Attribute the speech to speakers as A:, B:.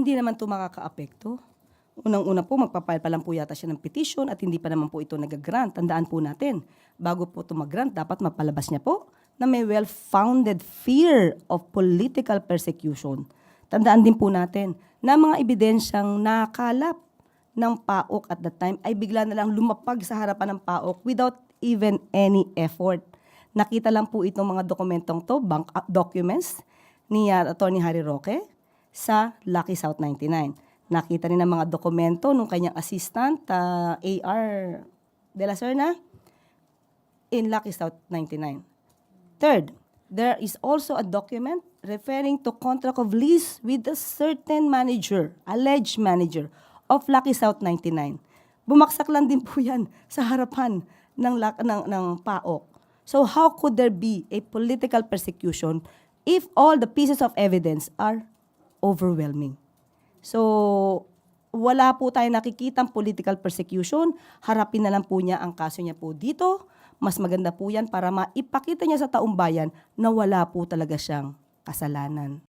A: Hindi naman ito makaka-apekto. Unang-una po, magpapile pa lang po yata siya ng petition at hindi pa naman po ito nag-grant. Tandaan po natin, bago po ito mag-grant, dapat mapalabas niya po na may well-founded fear of political persecution. Tandaan din po natin na mga ebidensyang nakalap ng PAOK at that time ay bigla na lang lumapag sa harapan ng PAOK without even any effort. Nakita lang po itong mga dokumentong to, bank documents ni uh, Attorney Harry Roque sa Lucky South 99. Nakita rin ang mga dokumento nung kanyang assistant, uh, AR de la Serna, in Lucky South 99. Third, there is also a document referring to contract of lease with a certain manager, alleged manager of Lucky South 99. Bumaksak lang din po yan sa harapan ng, ng, ng PAOK. So how could there be a political persecution if all the pieces of evidence are overwhelming? So, wala po tayo nakikitang political persecution. Harapin na lang po niya ang kaso niya po dito. Mas maganda po yan para maipakita niya sa taong bayan na wala po talaga siyang kasalanan.